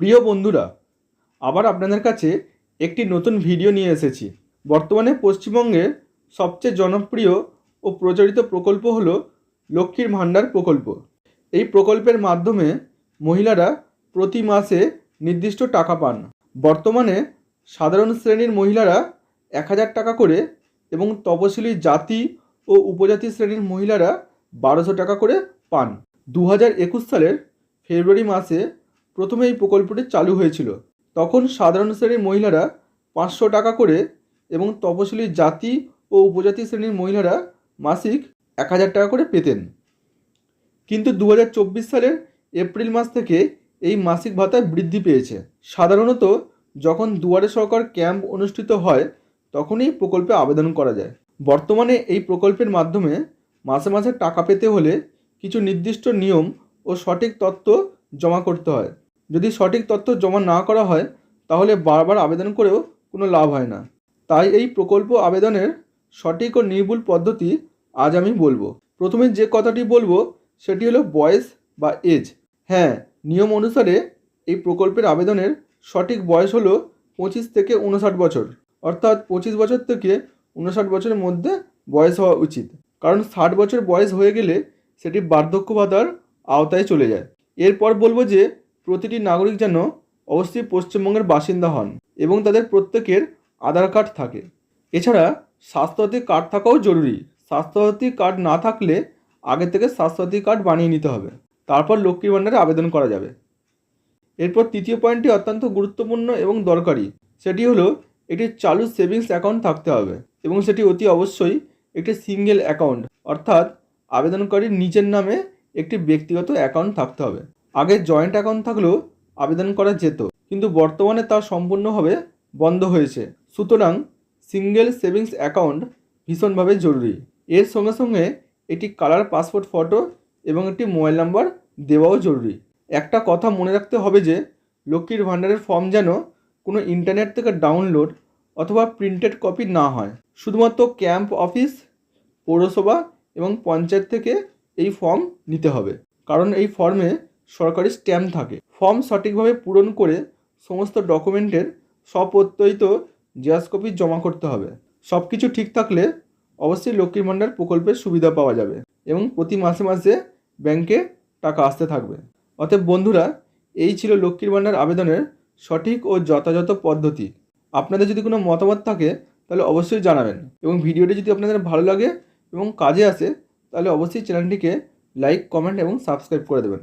প্রিয় বন্ধুরা, আবার আপনাদের কাছে একটি নতুন ভিডিও নিয়ে এসেছি। বর্তমানে পশ্চিমবঙ্গের সবচেয়ে জনপ্রিয় ও প্রচারিত প্রকল্প হল লক্ষ্মীর ভাণ্ডার প্রকল্প। এই প্রকল্পের মাধ্যমে মহিলারা প্রতি মাসে নির্দিষ্ট টাকা পান। বর্তমানে সাধারণ শ্রেণির মহিলারা এক হাজার টাকা করে এবং তপশিলি জাতি ও উপজাতি শ্রেণির মহিলারা বারোশো টাকা করে পান। দু হাজার একুশ সালের ফেব্রুয়ারি মাসে প্রথমে এই প্রকল্পটি চালু হয়েছিল। তখন সাধারণ শ্রেণির মহিলারা পাঁচশো টাকা করে এবং তপশিলি জাতি ও উপজাতি শ্রেণির মহিলারা মাসিক এক হাজার টাকা করে পেতেন। কিন্তু দু হাজার চব্বিশ সালের এপ্রিল মাস থেকে এই মাসিক ভাতা বৃদ্ধি পেয়েছে। সাধারণত যখন দুয়ারে সরকার ক্যাম্প অনুষ্ঠিত হয়, তখনই প্রকল্পে আবেদন করা যায়। বর্তমানে এই প্রকল্পের মাধ্যমে মাসে মাসে টাকা পেতে হলে কিছু নির্দিষ্ট নিয়ম ও সঠিক তথ্য জমা করতে হয়। যদি সঠিক তথ্য জমা না করা হয়, তাহলে বারবার আবেদন করেও কোনো লাভ হয় না। তাই এই প্রকল্প আবেদনের সঠিক ও নির্ভুল পদ্ধতি আজ আমি বলব। প্রথমে যে কথাটি বলব, সেটি হলো বয়স বা এজ। হ্যাঁ নিয়ম অনুসারে এই প্রকল্পের আবেদনের সঠিক বয়স হলো পঁচিশ থেকে উনষাট বছর। অর্থাৎ পঁচিশ বছর থেকে উনষাট বছরের মধ্যে বয়স হওয়া উচিত। কারণ ষাট বছর বয়স হয়ে গেলে সেটি বার্ধক্য ভাতার আওতায় চলে যায়। এরপর বলব যে প্রতিটি নাগরিক যেন অবশ্যই পশ্চিমবঙ্গের বাসিন্দা হন এবং তাদের প্রত্যেকের আধার কার্ড থাকে। এছাড়া স্বাস্থ্যসাথী কার্ড থাকাও জরুরি। স্বাস্থ্যসাথী কার্ড না থাকলে আগে থেকে স্বাস্থ্যসাথী কার্ড বানিয়ে নিতে হবে। তারপর লক্ষ্মীর ভাণ্ডারে আবেদন করা যাবে। এরপর তৃতীয় পয়েন্টটি অত্যন্ত গুরুত্বপূর্ণ এবং দরকারি। সেটি হলো, একটি চালু সেভিংস অ্যাকাউন্ট থাকতে হবে এবং সেটি অতি অবশ্যই একটি সিঙ্গেল অ্যাকাউন্ট। অর্থাৎ, আবেদনকারীর নিজের নামে একটি ব্যক্তিগত অ্যাকাউন্ট থাকতে হবে। আগে জয়েন্ট অ্যাকাউন্ট থাকলেও আবেদন করা যেত, কিন্তু বর্তমানে তা সম্পূর্ণভাবে বন্ধ হয়েছে। সুতরাং সিঙ্গেল সেভিংস অ্যাকাউন্ট ভীষণভাবে জরুরি। এর সঙ্গে সঙ্গে এটি কালার পাসপোর্ট ফটো এবং একটি মোবাইল নাম্বার দেওয়াও জরুরি। একটা কথা মনে রাখতে হবে যে, লক্ষ্মীর ভাণ্ডারের ফর্ম যেন কোনো ইন্টারনেট থেকে ডাউনলোড অথবা প্রিন্টেড কপি না হয়। শুধুমাত্র ক্যাম্প অফিস পৌরসভা এবং পঞ্চায়েত থেকে এই ফর্ম নিতে হবে। কারণ এই ফর্মে সরকারি স্ট্যাম্প থাকে। ফর্ম সঠিকভাবে পূরণ করে সমস্ত ডকুমেন্টের স্বপ্রত্যয়িত জেরক্স কপি জমা করতে হবে। সব কিছু ঠিক থাকলে অবশ্যই লক্ষ্মীর ভাণ্ডার প্রকল্পের সুবিধা পাওয়া যাবে এবং প্রতি মাসে মাসে ব্যাংকে টাকা আসতে থাকবে। অতএব বন্ধুরা, এই ছিল লক্ষ্মীর ভাণ্ডার আবেদনের সঠিক ও যথাযথ পদ্ধতি। আপনাদের যদি কোনো মতামত থাকে, তাহলে অবশ্যই জানাবেন এবং ভিডিওটি যদি আপনাদের ভালো লাগে এবং কাজে আসে, তাহলে অবশ্যই চ্যানেলটিকে লাইক কমেন্ট এবং সাবস্ক্রাইব করে দেবেন।